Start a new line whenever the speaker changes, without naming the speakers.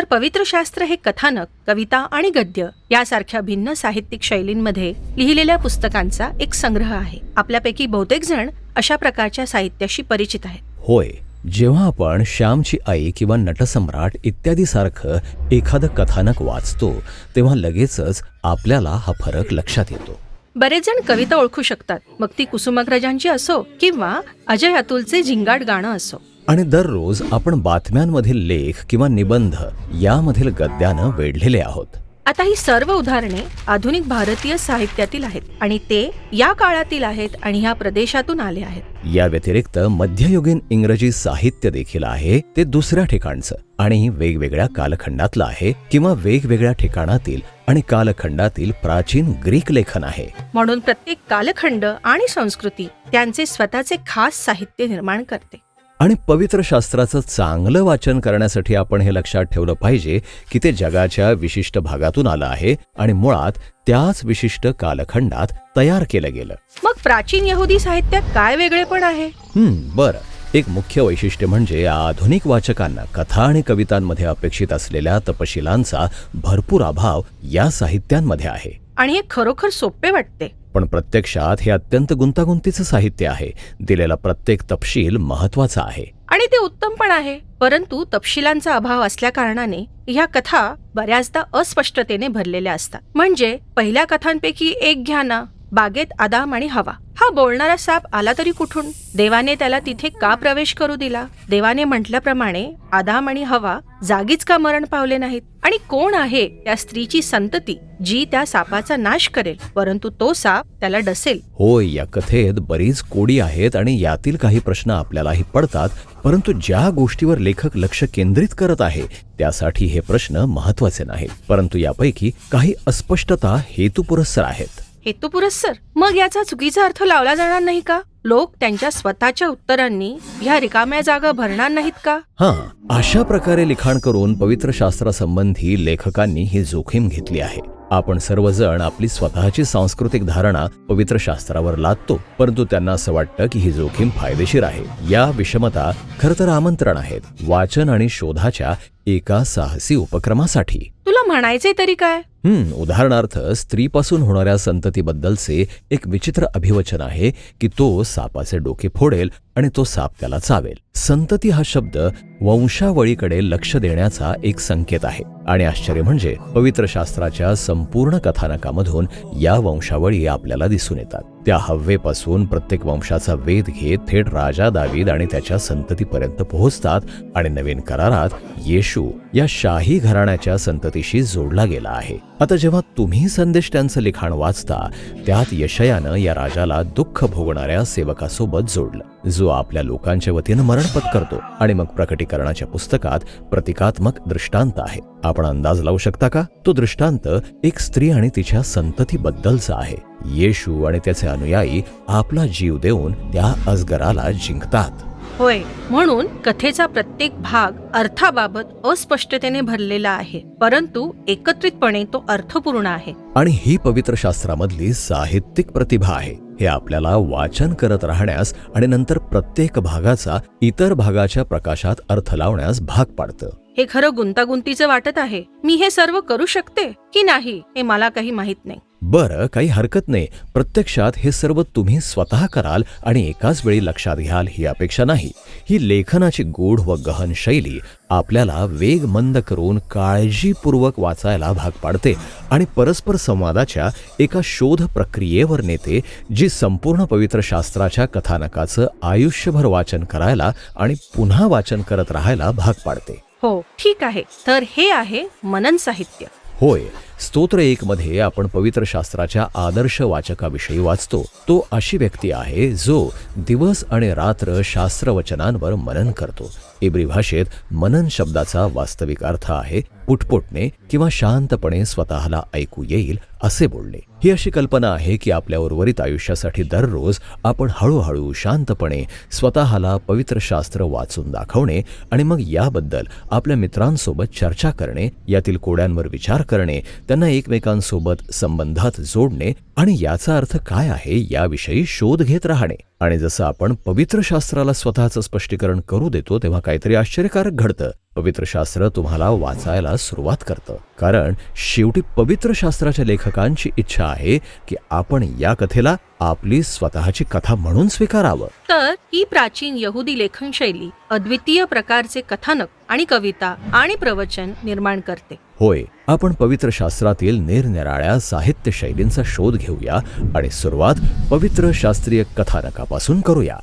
तर पवित्र शास्त्र हे कथानक कविता आणि गद्य यासारख्या भिन्न साहित्यिक शैलींमध्ये लिहिलेल्या पुस्तकांचा एक संग्रह आहे. आपल्यापैकी बहुतेक जण अशा प्रकारच्या साहित्याशी परिचित आहेत.
होय जेव्हा आपण श्यामची आई किंवा नटसम्राट इत्यादी सारखं एखादं कथानक वाचतो तेव्हा लगेचच आपल्याला हा फरक लक्षात येतो.
बरेच जण कविता ओळखू शकतात. मग ती कुसुमाग्रजांची असो किंवा अजय अतुलचे झिंगाट गाणं असो.
आणि दररोज आपण बातम्यांमधील लेख किंवा निबंध यामधील गद्यानं वेढलेले आहोत.
आता ही सर्व उदाहरणे आधुनिक भारतीय साहित्यातील आहेत आणि ते या काळातील आहेत आणि ह्या प्रदेशातून आले आहेत.
या व्यतिरिक्त मध्ययुगीन इंग्रजी साहित्य देखील आहे ते दुसऱ्या ठिकाणचं आणि वेगवेगळ्या कालखंडातलं आहे किंवा वेगवेगळ्या ठिकाणातील आणि कालखंडातील प्राचीन ग्रीक लेखन आहे.
म्हणून प्रत्येक कालखंड आणि संस्कृती त्यांचे स्वतःचे खास साहित्य निर्माण करते.
आणि पवित्र शास्त्राचं चांगलं वाचन करण्यासाठी आपण हे लक्षात ठेवलं पाहिजे की ते जगाच्या विशिष्ट भागातून आलं आहे आणि मुळात त्याच विशिष्ट कालखंडात तयार केलं गेलं.
मग प्राचीन यहुदी साहित्यात काय वेगळेपण आहे?
हम्म बरं. एक मुख्य वैशिष्ट्य म्हणजे आधुनिक वाचकांना कथा आणि कवितांमध्ये अपेक्षित असलेल्या तपशिलांचा भरपूर अभाव या साहित्यांमध्ये आहे.
आणि हे खरोखर सोपे वाटते.
पण प्रत्यक्षात हे अत्यंत गुंतागुंतीचं साहित्य आहे. दिलेला प्रत्येक तपशील महत्त्वाचा आहे.
आणि ते उत्तम पण आहे. परंतु तपशिलांचा अभाव असल्या कारणाने ह्या कथा बऱ्याचदा अस्पष्टतेने भरलेल्या असतात. म्हणजे पहिल्या कथांपैकी एक घ्या ना. बागेत आदाम आणि हवा. हा बोलणारा साप आला तरी कुठून? देवाने त्याला तिथे का प्रवेश करू दिला? देवाने म्हटल्याप्रमाणे आदाम आणि हवा जागीच का मरण पावले नाहीत? आणि कोण आहे त्या स्त्रीची संतती जी त्या सापाचा नाश करेल? परंतु तो साप त्याला डसेल.
होय या कथेत बरीच कोडी आहेत आणि यातील काही प्रश्न आपल्यालाही पडतात परंतु ज्या गोष्टीवर लेखक लक्ष केंद्रित करत आहे त्यासाठी हे प्रश्न महत्त्वाचे नाहीत. परंतु यापैकी काही अस्पष्टता हेतुपुरस्सर आहेत.
हेतुपुरस्सर मग याचा चुकीचा अर्थ लावला जाणार नाही का? लोक त्यांच्या स्वतःच्या उत्तरांनी ह्या रिकाम्या जागा भरणार नाहीत का?
हा अशा प्रकारे लिखाण करून पवित्र शास्त्रासंबंधी लेखकांनी ही जोखीम घेतली आहे. आपण सर्वजण आपली स्वतःची सांस्कृतिक धारणा पवित्र शास्त्रावर लादतो परंतु त्यांना असं वाटतं की ही जोखीम फायदेशीर आहे. या विषमता खरं तर आमंत्रण आहेत. वाचन आणि शोधाच्या एका साहसी उपक्रमासाठी.
तुला म्हणायचे तरी काय?
हम्म उदाहरणार्थ स्त्रीपासून होणाऱ्या संततीबद्दलचे एक विचित्र अभिवचन आहे की तो सापाचे डोके फोडेल आणि तो साप त्याला चावेल. संतती हा शब्द वंशावळीकडे लक्ष देण्याचा एक संकेत आहे. आणि आश्चर्य म्हणजे पवित्र शास्त्राच्या संपूर्ण कथानकामधून या वंशावळी आपल्याला दिसून येतात. त्या हव्वेपासून प्रत्येक वंशाचा वेध घेत थेट राजा दावीद आणि त्याच्या संततीपर्यंत पोहोचतात आणि नवीन करारात येशू या शाही घराण्याच्या संततीशी जोडला गेला आहे. आता जेव्हा तुम्ही संदेश त्यांचं लिखाण वाचता त्यात यशयानं या राजाला दुःख भोगणाऱ्या सेवकासोबत जोडलं जो आपल्या लोकांच्या वतीनं मरण पत्करतो आणि मग प्रकटीकरणाच्या पुस्तकात प्रतिकात्मक दृष्टांत आहे. आपण अंदाज लावू शकता का? तो दृष्टांत एक स्त्री आणि तिच्या संततीबद्दलचा आहे. येशू आणि त्याचे अनुयायी आपला जीव देऊन त्या अजगराला जिंकतात.
होय म्हणून कथेचा प्रत्येक भाग अर्थाबाबत अस्पष्टतेने भरलेला आहे परंतु एकत्रितपणे तो अर्थपूर्ण आहे.
आणि ही पवित्र शास्त्रामधली साहित्यिक प्रतिभा आहे. हे आपल्याला वाचन करत राहण्यास आणि नंतर प्रत्येक भागाचा इतर भागाच्या प्रकाशात अर्थ लावण्यास भाग पाडतं.
हे खरं गुंतागुंतीचं वाटत आहे. मी हे सर्व करू शकते की नाही हे मला काही माहीत नाही.
बरं काही हरकत नाही. प्रत्यक्षात हे सर्व तुम्ही स्वतः कराल आणि एकाच वेळी लक्षात घ्याल ही अपेक्षा नाही. ही लेखनाची गूढ व गहन शैली आपल्याला वेग मंद करून काळजीपूर्वक वाचायला भाग पाडते आणि परस्पर संवादाच्या एका शोध प्रक्रियेवर नेते जी संपूर्ण पवित्र शास्त्राच्या कथानकाचं आयुष्यभर वाचन करायला आणि पुन्हा वाचन करत राहायला भाग पाडते.
हो ठीक आहे. तर हे आहे मनन साहित्य.
होय. स्तोत्र एक मध्ये आपण पवित्र शास्त्राच्या आदर्श वाचकाविषयी वाचतो. तो अशी व्यक्ती आहे जो दिवस आणि रात्र शास्त्रवचनांवर मनन करतो. इब्री भाषेत मनन शब्दाचा वास्तविक अर्थ आहे पुटपुटणे किंवा शांतपणे स्वतःला ऐकू येईल असे बोलणे. ही अशी कल्पना आहे की आपल्या उर्वरित आयुष्यासाठी दररोज आपण हळूहळू शांतपणे स्वतःला पवित्र शास्त्र वाचून दाखवणे आणि मग याबद्दल आपल्या मित्रांसोबत चर्चा करणे यातील कोड्यांवर विचार करणे त्यांना एकमेकांसोबत संबंधात जोडणे आणि याचा अर्थ काय आहे याविषयी शोध घेत राहणे. आणि जसं आपण पवित्र शास्त्राला स्वतःचं स्पष्टीकरण करू देतो तेव्हा काहीतरी आश्चर्यकारक घडतं. पवित्र शास्त्र तुम्हाला वाचायला सुरुवात करतं. कारण शेवटी पवित्र शास्त्राच्या लेखकांची इच्छा आहे की आपण या कथेला आपली स्वतःची कथा म्हणून स्वीकारावं.
तर ही प्राचीन यहुदी लेखनशैली अद्वितीय प्रकारचे कथानक आणि कविता आणि प्रवचन निर्माण करते.
होय आपण पवित्र शास्त्रातील निरनिराळ्या साहित्य शैलींचा शोध घेऊया आणि सुरुवात पवित्र शास्त्रीय कथानकापासून करूया.